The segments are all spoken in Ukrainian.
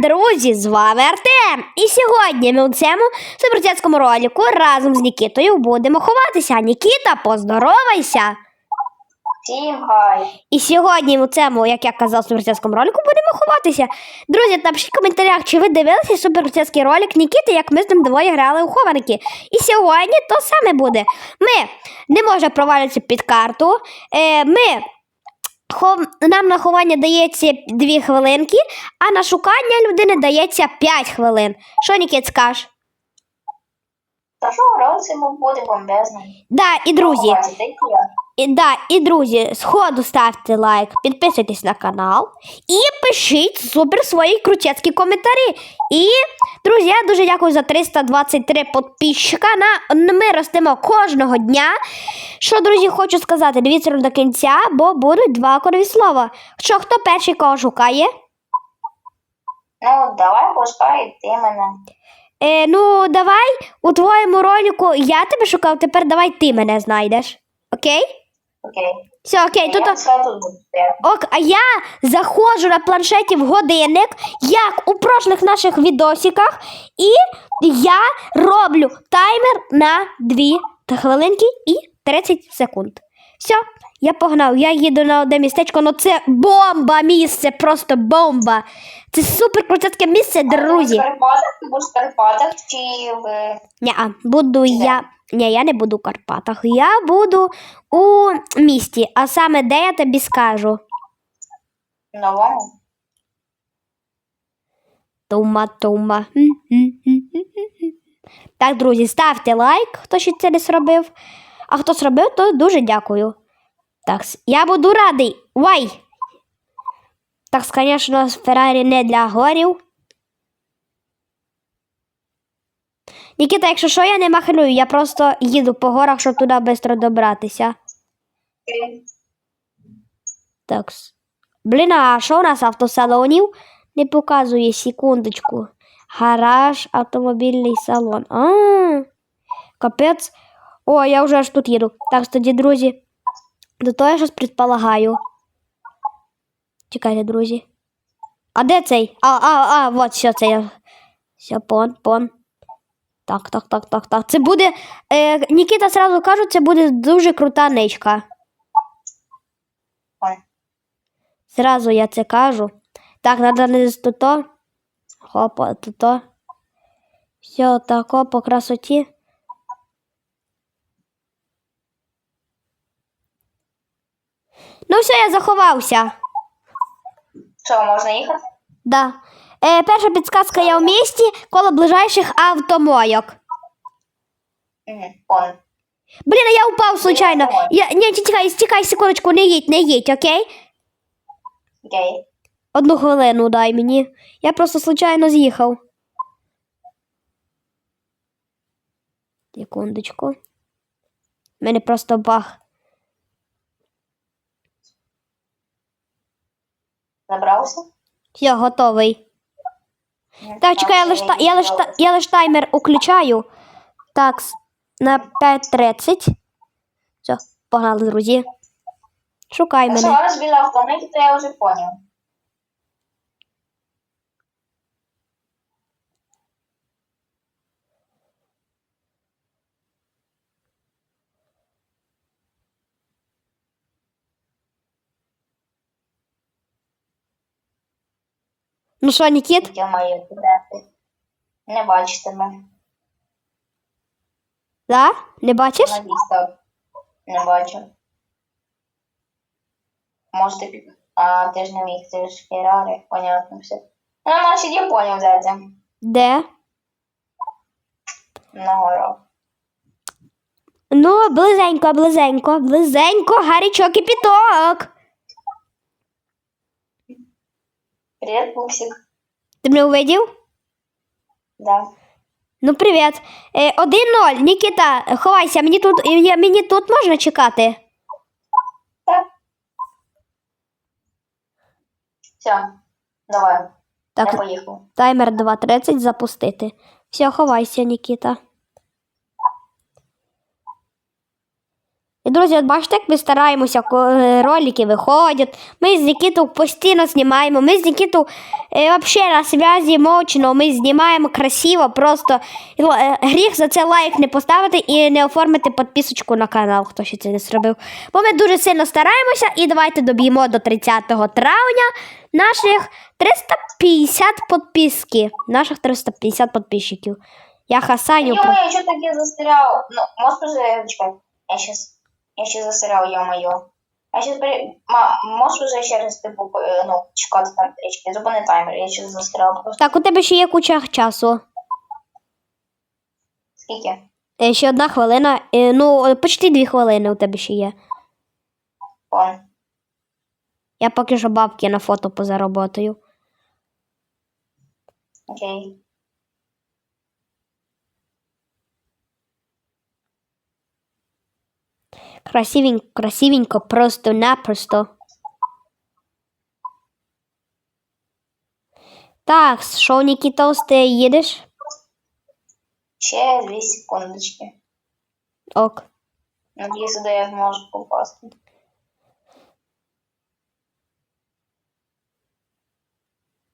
друзі! З вами Артем. І сьогодні ми у цьому суперцятському ролику разом з Нікітою будемо ховатися. Нікіта, поздоровайся! І сьогодні у цьому, як я казав, суперцятському ролику будемо ховатися. Друзі, напишіть в коментарях, чи ви дивилися суперцятський ролик Нікіти, як ми з ним двоє грали у хованки. І сьогодні то саме буде. Ми не можемо провалитися під карту. Е, ми хов... Нам на ховання дається 2 хвилинки, а на шукання людини дається 5 хвилин. Що Нікіт скажеш? Та що. Да, і друзі. І, да, і друзі, сходу ставте лайк, підписуйтесь на канал і пишіть супер свої крутецькі коментарі. І, друзі, я дуже дякую за 323 підписчика. На, ми ростемо кожного дня. Що, друзі, хочу сказати, дивіться до кінця, бо будуть два кодові слова. Що хто перший кого шукає? Ну, давай пускай ти мене. Е, ну, давай у твоєму ролику я тебе шукав, тепер давай ти мене знайдеш. Окей? Окей. Все, окей, тут. Ок, а я заходжу на планшеті в годинник, як у прошлих наших відосиках, і я роблю таймер на 2 хвилинки і 30 секунд. Все, я погнав, я їду на одне містечко, ну це бомба місце, просто бомба. Це супер крутецьке місце, друзі. ти будеш в Карпатах чи в Ня, буду я. Ні, я не буду в Карпатах. Я буду у місті, а саме де я тобі скажу. новому? Тума, тума. Так, друзі, ставте лайк, хто ще це не зробив. А хто зробив, то дуже дякую. Так, я буду радий. Вай! Так, звісно, Феррарі не для горів. Нікіта, якщо що, я не махлюю, я просто їду по горах, щоб туди швидко добратися. Так. Блін, а що у нас автосалонів? Не показує секундочку. Гараж, автомобільний салон. А, капець. О, я вже аж тут їду. Так, тоді, друзі. До того я щось предполагаю. Чекайте, друзі. А де цей? А, а, а, вот все це я. Все, пон, пон. Так, так, так, так, так. Це буде. Е, Нікіта сразу кажу, це буде дуже крута ничка. Ой. Зразу я це кажу. Так, треба не туто. Хопа, туто. Все, тако по красоті. Ну, все, я заховався. Що, можна їхати? Да. Е, перша підсказка я в місті коло ближайших автомойок. Угу. Он. Блін, а я упав случайно. Я, ні, тікай, тікай, секундочку, не їдь, не їдь, окей? Окей. Одну хвилину дай мені. Я просто случайно з'їхав. Секундочку. У мене просто баг. Забрався? Я готовий. Так, чекай, я лиш, та- я, лиш, та- я лиш таймер уключаю. Так, на 5.30. Все, погнали, друзі. Шукай мене. зараз біля автомобіля, то я вже поняв. Ну що, Нікіт? Я маю кидати. Не бачу тебе. Да? Не бачиш? На. Не бачу. Може ти пі- А, ти ж не міг, ти ж Феррари, понятно все. Ну, значить, я поняв це. Де? На горах. Ну, близенько, близенько, близенько, гарячок і піток. Привіт, Пупсик. Ти мене увидів? Да. Ну, привіт. Е, 1-0. Нікіта, ховайся, мені тут, я- мені тут можна чекати. Так. Все, давай. Так, Я поїхав. таймер 2.30 запустити. Все, ховайся, Нікіта. І, друзі, от бачите, як ми стараємося, коли ролики виходять. Ми з Нікітою постійно знімаємо. Ми з Нікітою е, взагалі на зв'язі мовчно, ми знімаємо красиво, просто І, е, гріх за це лайк не поставити і не оформити підписочку на канал, хто ще це не зробив. Бо ми дуже сильно стараємося і давайте доб'ємо до 30 травня наших 350 підписки. Наших 350 підписчиків. Я хасаню. про- Ё-моё, что так я застрял? Ну, можешь уже, чекай, я сейчас, я сейчас застрял, ё-моё. Я сейчас, при... Ма, можешь уже еще раз, типу, е, ну, чекати там трички, зупини таймер, я сейчас застрял просто. Так, у тебе ще є куча часу. Скільки? Е, Ще одна хвилина. Е, Ну, почти дві хвилини у тебе ще є. Он. Я поки що бабки на фото позаработаю. Окей. Красивенько, красивенько, просто-напросто. Так, що, Нікітос, ти їдеш? Ще дві секундочки. Ок. Надіюсь, сюди я зможу попасти.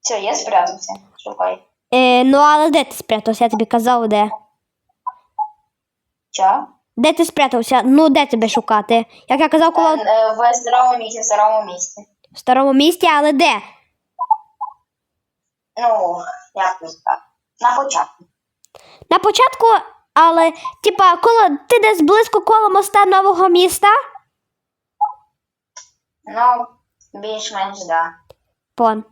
Все, я спрятався. Шукай. Е, ну, але де ти спрятався? Я тобі казав, де. Ча? Де ти спрятався? Ну, де тебе шукати? Як я казав, коло Е, В старому місці, в старому місці. в старому місті, але де? Ну, як тут так? На початку. На початку, але, типа, коло ти десь близько коло моста нового міста? Ну, більш-менш, да. Пон.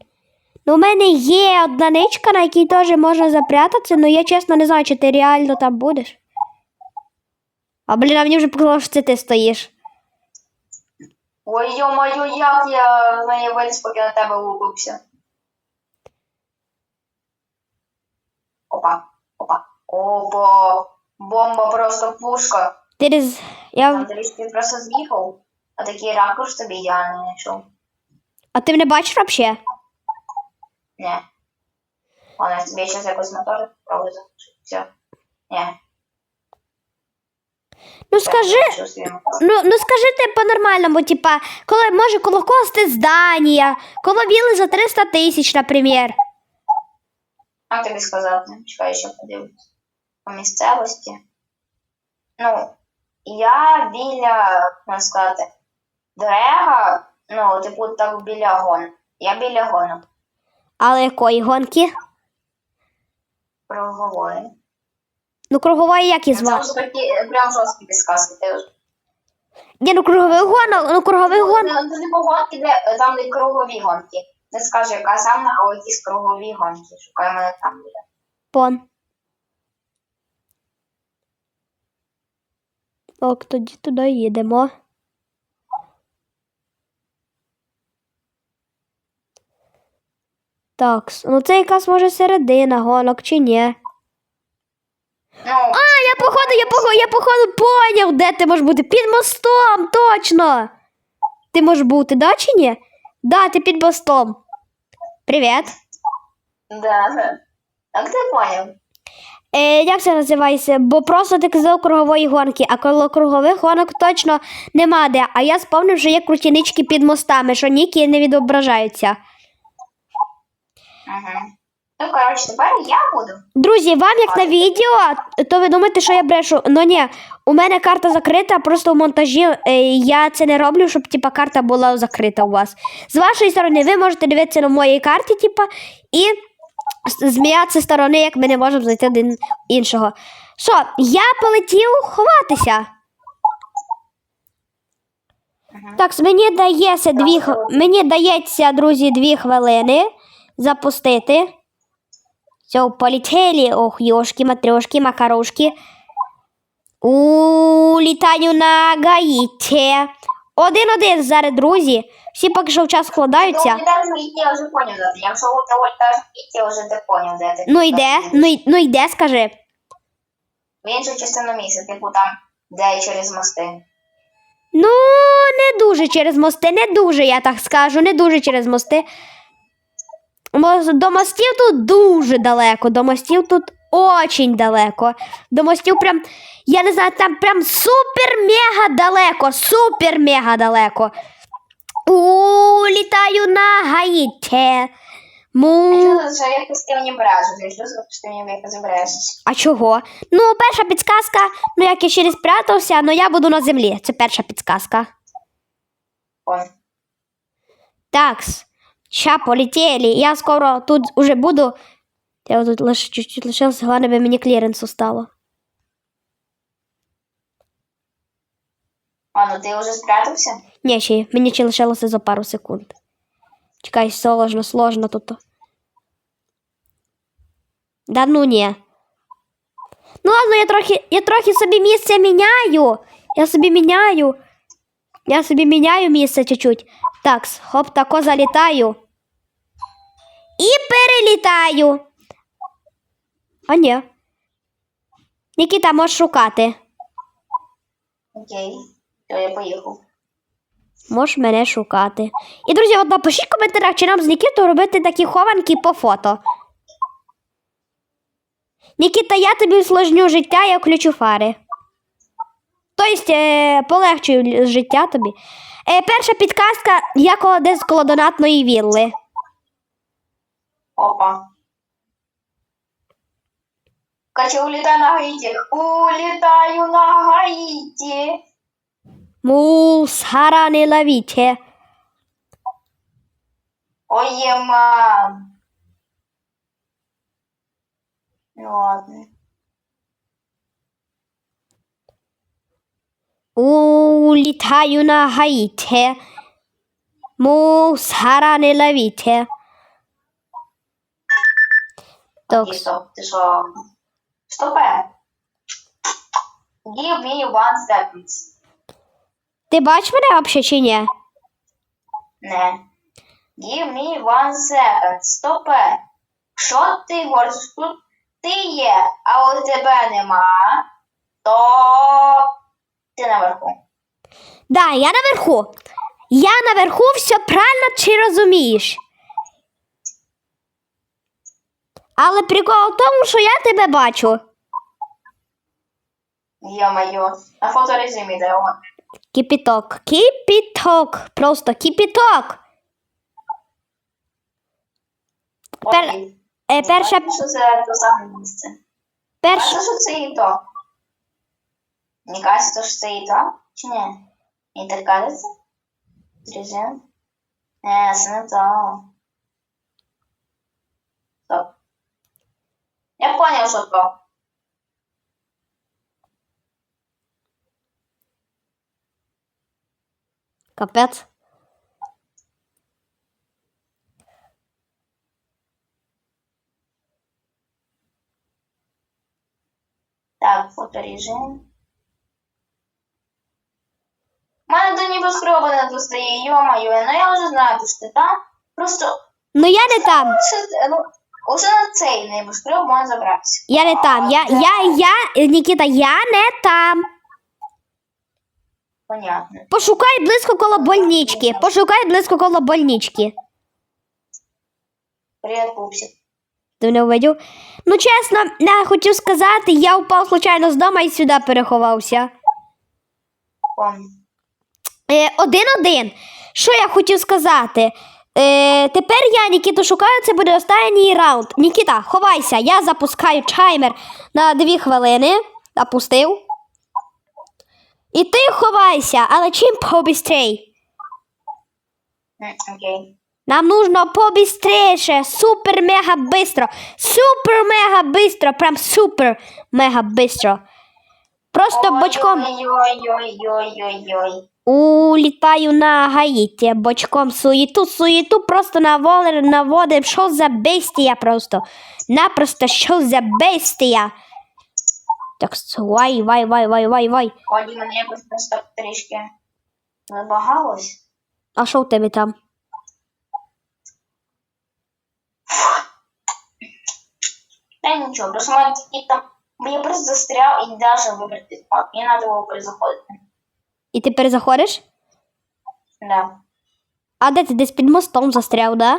Ну, у мене є одна ничка, на якій теж можна запрятатися, але я чесно не знаю, чи ти реально там будеш. А блін, а мені вже показало, що це ти стоїш. Ой, ё-моё, як я з виліз, поки на тебе улупився. Опа, опа, опа. Бомба просто пушка. Ти. Там Я... трішки просто з'їхав, а такий ракурс тобі ідеально знайшов. А ти мене бачиш взагалі? Не. Ладно, я тобі зараз якось мотор заглушити. Все. Не. Ну скажи, ну, ну скажи ти по-нормальному, типа, коли може коло кости здання, коло віли за 300 тисяч, наприклад. Як тобі сказати? Чекай, ще подивлюсь. По місцевості. Ну, я біля, можна сказати, дрега, ну, типу, так біля гон. Я біля гонок. Але якої гонки? Кругової. Ну, кругової як і Це звати? вже такі, прям жорсткі підсказки. Ні, ну круговий гонок, ну круговий гон. Ну, не гонки, де е, там не кругові гонки. Не скажу, яка саме, а якісь кругові гонки. Шукай мене там біля. Пон. Ок, тоді туди їдемо. Так, ну це якась може середина гонок чи ні. Ну, А, я походу, я походу, я походу поняв, де ти можеш бути. Під мостом, точно. Ти можеш бути, да чи ні? Да, ти під мостом. Привіт. да. Як ти поняв? Е, як це називається? Бо просто ти казав кругової гонки, а коло кругових гонок точно нема де. А я спомнив, що є крутінички під мостами, що ніки не відображаються. Угу. Ну, коротше, тепер я буду. Друзі, вам як на відео, то ви думаєте, що я брешу. Ну ні, у мене карта закрита, просто в монтажі е, я це не роблю, щоб типа карта була закрита у вас. З вашої сторони, ви можете дивитися на моїй карті, типа, і зміятися сторони, як ми не можемо знайти один іншого. Що, я полетів ховатися. Мгм. Так, мені дається дві мені дається, друзі, дві хвилини запустити. Все, полетели. Ох, ёшки, матрешки, макарошки. Улітаю на Гаїті. Один-один зараз, друзі. Всі поки що в час Ну, складаються. ти. Ну йде, ну, ну йде, скажи. В іншу частину місця, типу там, де через мости. Ну, не дуже через мости, не дуже, я так скажу, не дуже через мости. До мостів тут дуже далеко, до мостів тут очень далеко. До мостів прям, я не знаю, там прям супер-мега далеко, супер-мега далеко. У, літаю на Гаїті. Му. Що якось ти мені брешеш, що що ти мені якось брешеш. А чого? Ну, перша підсказка, ну як я ще не спрятався, ну я буду на землі. Це перша підсказка. Ой. Такс. Ща полетіли. Я скоро тут уже буду. Я тут лише чуть-чуть лишився, головне, би мені кліренсу стало. А, ну ти вже спрятався? Ні, ще мені ще лишилося за пару секунд. Чекай, сложно, сложно тут. Да ну ні. Ну ладно, я трохи, я трохи собі місце міняю. Я собі міняю. Я собі міняю місце чуть-чуть. Так, хоп, тако залітаю. І перелітаю. А ні. Нікіта, можеш шукати. Окей. То я поїхав. Можеш мене шукати. І, друзі, от напишіть в коментарях, чи нам з Нікітою робити такі хованки по фото. Нікіта, я тобі усложню життя, я включу фари. Тобто, е, полегчую життя тобі. Е, перша підказка, я коло десь коло донатної вілли. Опа. Качу улітай на Гаїті. Улітаю на Гаїті. Мусара не ловіть. Ой, мам. Ну ладно. Улітаю на Гаїті. Мусара не ловіть. Стоп, ти що? Стопе. Give me one second. Ти бачиш мене взагалі чи ні? Не. Give me one second. Стопе. Що ти говориш? Тут ти є, а от тебе нема, то ти наверху. Да, я наверху. Я наверху все правильно чи розумієш? Але прикол в тому, що я тебе бачу. Йо-моє. На фоторежимі де он. Кипіток, кипіток, просто кипіток. Пер- Окей. Е, перша, що це те саме місце. перша, Бачиш, що це і то? Мені кажеться, що це і то? Чи ні? Мені так кажеться? Режим? Не, це не то. Стоп. Я понял, що то. капець. Так, фоторежим. У мене до небоскреба не достає, йо-моє, ну я вже знаю, що ти там. Просто Ну я не там. Ну, уже на цей небоскреб можна забратися. Я не там. Я, я, я, Нікіта, я не там. Понятно. Пошукай близько коло больнички. Пошукай близько коло больнички. Привіт, пупсик. Ти не увидів? Ну, чесно, я хотів сказати, я впав случайно з дома і сюди переховався. Е, Один-один. Що я хотів сказати? Е, тепер я Нікіту шукаю, це буде останній раунд. Нікіта, ховайся, я запускаю таймер на дві хвилини. Запустив. І ти ховайся, але чим побістрей. Окей. Нам нужно побістріше, супер мега бистро. Супер мега бистро, прям супер мега бистро. Просто бочком. Ой-ой-ой-ой-ой-ой. Улітаю на Гаїті, бочком суєту, суєту просто наводим, наводим. Що за бестія просто? Напросто що за бестія? Так, вай, вай, вай, вай, вай, вай. Ході мене якось просто трішки забагалось. А що в тебе там? Та нічого, просто мене там. Я просто застряв і даже вибрати спад. Мені треба було перезаходити. І ти перезаходиш? Да. А де ти десь під мостом застряв, да?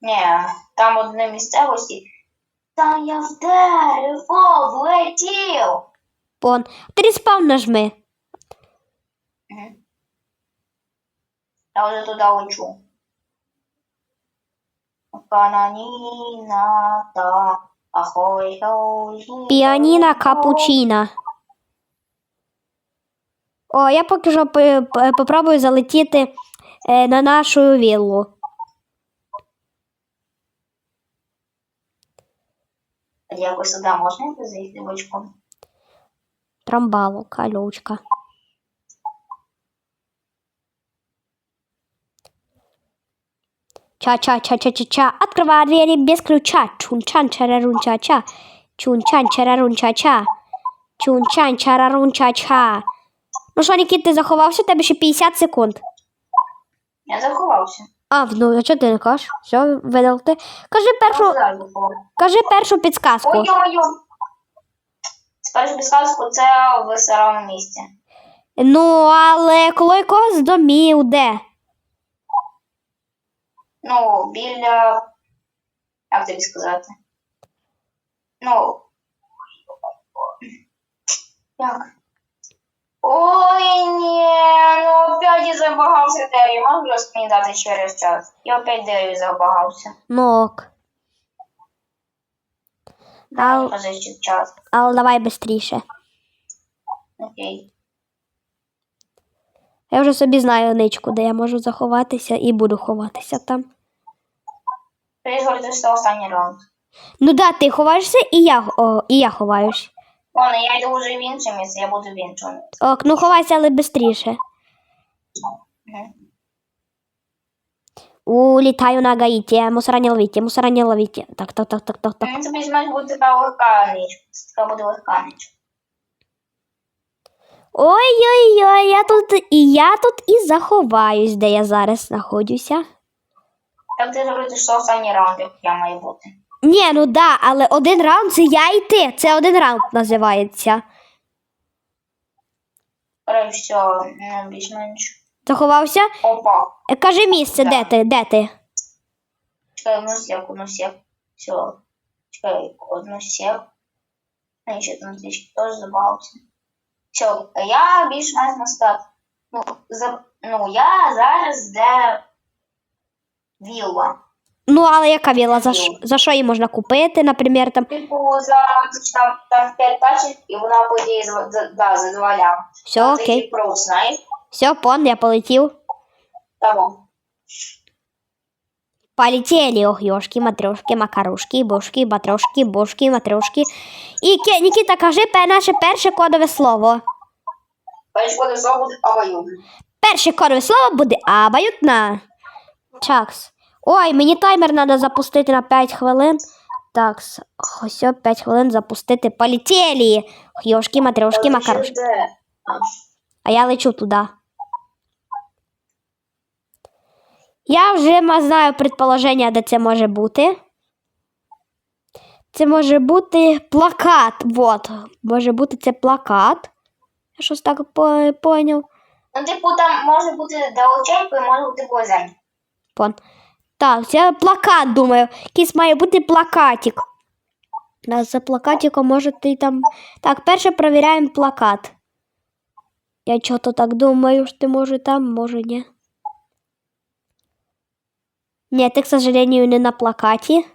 Ні, там одне місцевості. Та я в дерево влетів. Пон. Ти респаун нажми. Мгм. Я вже туди лечу. Піаніна капучина. О, я поки що по- по- попробую залетіти е, на нашу віллу. Якось сюди можна зайти бочком? Трамбалу, колючка. Ча-ча-ча-ча-ча-ча. Открывай двери без ключа. Чун-чан, чарарун-ча-ча. Чун-чан, чарарун-ча-ча. Чун-чан, чарарун-ча-ча. Ну що, Нікіт, ти заховався? Тебе ще 50 секунд. Я заховався. А, ну, а чого ти не кажеш? Все, видав ти. Кажи першу, кажи першу підсказку. Ой, ой, Спершу підсказку це в старому місці. Ну, але коло якогось домів, де? Ну, біля. Як тобі сказати? Ну. Як? Ой, ні, ну опять я забагався дереві. Можеш мені дати через час? Я опять дереві забагався. Ну ок. Ау. позичу час. Але давай швидше. Окей. Я вже собі знаю ничку, де я можу заховатися і буду ховатися там. Плюс говорити, що останній раунд. Ну да, ти ховаєшся і я, о, і я ховаюсь. Ладно, я йду вже в інше місце, я буду в іншому місці. Ок, ну ховайся, але швидше. Улітаю на гаїті, мусора не ловіть, мусора не ловіть. Так, так, так, так, так, так. Це візьмеш буде така легка ніч. Це така буде легка ніч. Ой-ой-ой, я тут і я тут і заховаюсь, де я зараз знаходжуся. Як ти говорити, що останній раунд, як я маю бути? Ні, ну да, але один раунд це я і ти. Це один раунд називається. Коротше, все, ну, більш-менш. Заховався? Опа. Е, Кажи місце, де ти? Де ти? Чекай, одну сек, одну сек. Все. Чекай, одну сек. А ще там трішки теж забавився. Все, я більш-менш на старт. Ну, за... ну, я зараз де вілла. Ну, але яка віла? За, ш- за що її можна купити, наприклад, там. Типу, за там, там 5 пачек, і вона по ідеї за, за, да, за 2 лям. Все, окей. про, знаєш? Все, пон, я полетів. Тому. Полетели, ох, ёшки, матрешки, макарушки, бушки, батрошки, бушки, матрешки. І Ке- Нікіта, кажи пе- наше перше кодове слово. Перш буде слово буде обоюдно. Перше кодове слово буде абаютна. Чакс. Ой, мені таймер треба запустити на 5 хвилин. Так, ось 5 хвилин запустити. Полетели. Йошки, матрешки, макарушки. Де? А, я лечу туди. Я вже знаю предположення, де це може бути. Це може бути плакат. Вот. Може бути це плакат. Я щось так по- поняв. Ну, типу, там може бути далеченько і може бути близенько. Пон. Так, це плакат, думаю. Якийсь має бути плакатик. За плакатиком може ти там. Так, перше перевіряємо плакат. Я чого-то так думаю, що ти може там, може ні. Ні, ти, к сожалению, не на плакаті.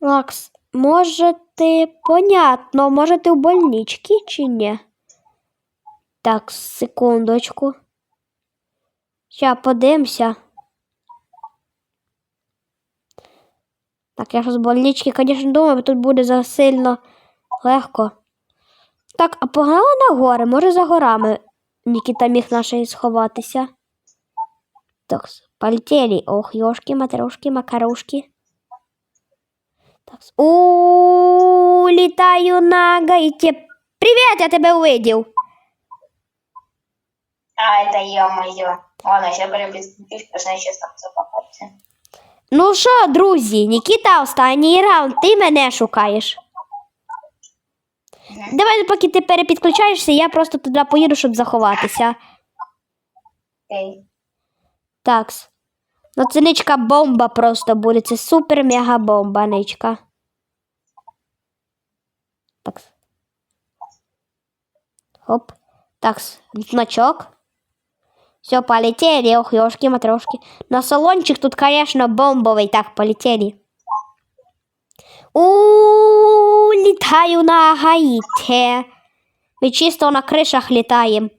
Макс, може ти понятно, може ти в больничці чи ні? Так, секундочку. Ща подивимося. Так, я ж з больнички, звісно, думаю, тут буде засильно легко. Так, а погнали на гори, може за горами Нікіта міг нашої сховатися. Так, полетели. Ох, ёшки, матрешки, макарушки. Так, у літаю на гаїті. Привіт, я тебе увидів. А, это ё-моё. Ладно, сейчас переподключусь, потому что я сейчас там запакаться. Ну що, друзі, Нікіта, останній раунд, ти мене шукаєш. Давай, поки ти перепідключаєшся, я просто туди поїду, щоб заховатися. Такс. Ну, це ничка бомба просто буде. Це супер мега бомба, ничка. Так. Хоп. Так, значок. Все, полетели, ох, ёшки матрешки. Но салончик тут, конечно, бомбовый. Так, полетели. У летаю на Гаити. Мы чисто на крышах летаем.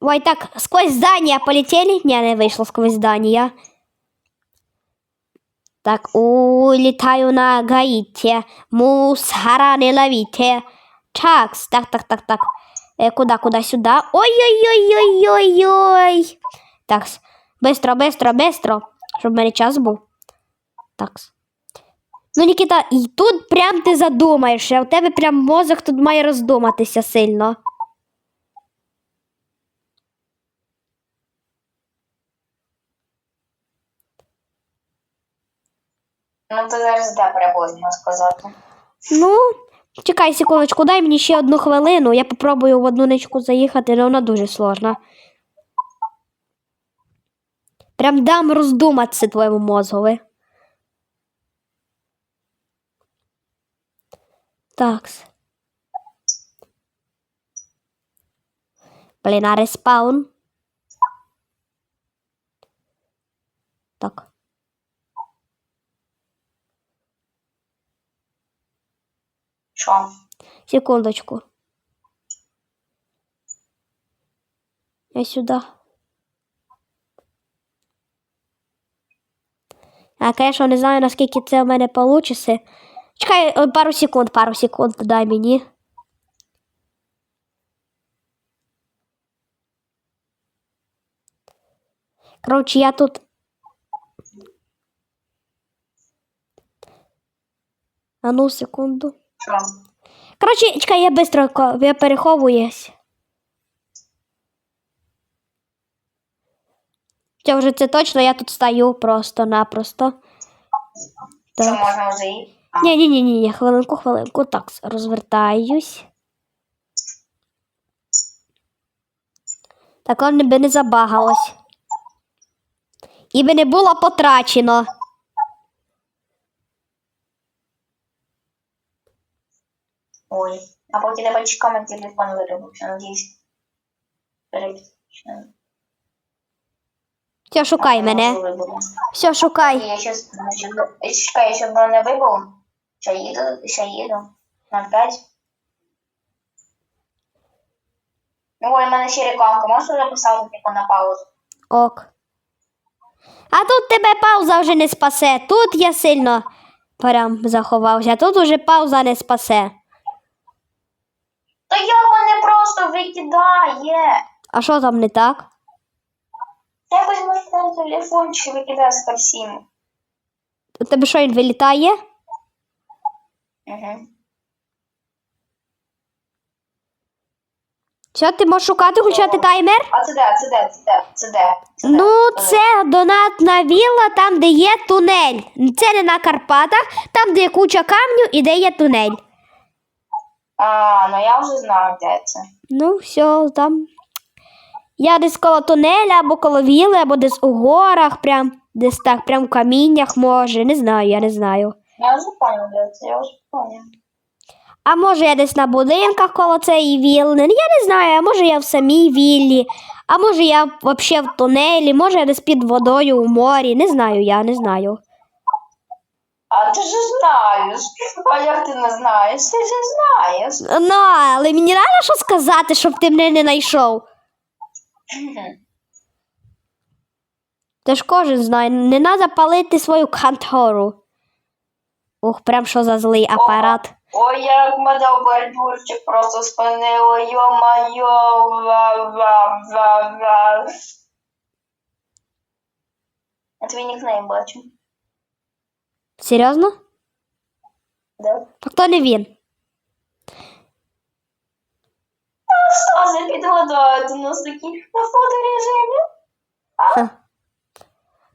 Ой, так, сквозь здание полетели? Не, не вышло сквозь здание. Так, улетаю на Гаити. Мусора не ловите. Чакс. Так, так, так, так. Э, куда, куда, сюда. Ой-ой-ой-ой-ой-ой. Так, быстро, быстро, быстро. Щоб в мене час був. Так. Ну, Нікіта, і тут прям ти задумаєшся. У тебе прям мозок тут має роздуматися сильно. Ну, то зараз де приблизно сказати. Ну, чекай секундочку, дай мені ще одну хвилину. Я попробую в одну ничку заїхати, але вона дуже сложна. Прям дам роздуматися твоєму мозгові. Такс. Блін, а респаун. Так. Що? Секундочку. Я сюда. Я, конечно, не знаю, наскільки це в мене вийде. Чекай е, пару секунд, пару секунд дай мені. Коротше, я тут. А ну, секунду. Що? Коротше, чекай, я быстро я переховуюсь. Це вже це точно, я тут стою просто-напросто. Що можна вже? А, Ні, ні, ні, ні, хвилинку, хвилинку. Так, розвертаюсь. Так воно би не забагалось. І би не було потрачено. Ой. А поки тебе чекаємо, телефон виробився, надіюсь. Все, шукай мене. Все, шукай. Я щас, значить, чекаю, щоб воно не вибило. Ще їду, ще їду. На 5. Ой, в мене ще рекламка. Можеш записати типу на паузу? Ок. А тут тебе пауза вже не спасе. Тут я сильно прям заховався. Тут уже пауза не спасе. Та як мене просто викидає? А що там не так? Якось можна телефон чи викидає з всім. У тебе що він вилітає? Угу. Що ти можеш шукати, включати таймер? А це де, це де, це де, це де? Це де? Ну, це донатна вілла, там, де є тунель. Це не на Карпатах, там, де є куча камню і де є тунель. А, ну я вже знаю, де це. Ну, все, там. Я десь коло тунеля, або коло вілли, або десь у горах, прям десь так, прям в каміннях може. Не знаю, я не знаю. Я вже понял, де це, я вже понял. А може я десь на будинках коло цієї вілли. Я не знаю, а може я в самій віллі, а може я взагалі в тунелі, може я десь під водою у морі. Не знаю, я не знаю. А ти ж знаєш. А як ти не знаєш? Ти ж знаєш. Ну, але мені треба що сказати, щоб ти мене не знайшов. Ти ж кожен знає, не треба палити свою контору. Ух, прям що за злий апарат. Ой, як мене бордюрчик просто спинило, йо-майо, ва-ва-ва-ва. Я твій нікнейм бачу. Серйозно? Да? Так то не він. Стази під водою, у нас такі на фоторежимі. Ха.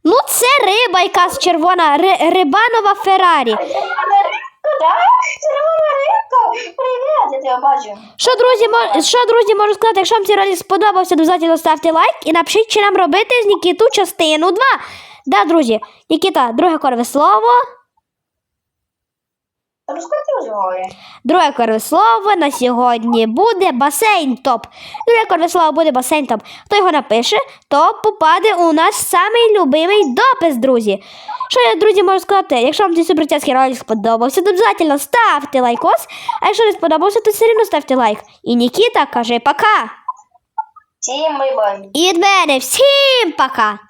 Ну, це риба якась червона, ри, рибанова Феррарі. Червона рибка. Червона рибка. привіт, я тебе бачу. Що, друзі, мо- що, друзі, можу сказати, якщо вам цей ролик сподобався, то обов'язково ставте лайк і напишіть, чи нам робити з Нікіту частину 2. Да, друзі, Нікіта, друге корове слово. Друге корове слово на сьогодні буде басейн топ. Друге корове слово буде басейн топ. Хто його напише, то попаде у наш самий любимий допис, друзі. Що я, друзі, можу сказати? Якщо вам цей суперцяцький ролик сподобався, то обов'язково ставте лайкос. А якщо не сподобався, то все одно ставте лайк. І Нікіта каже пока. Всім. І від мене всім пока!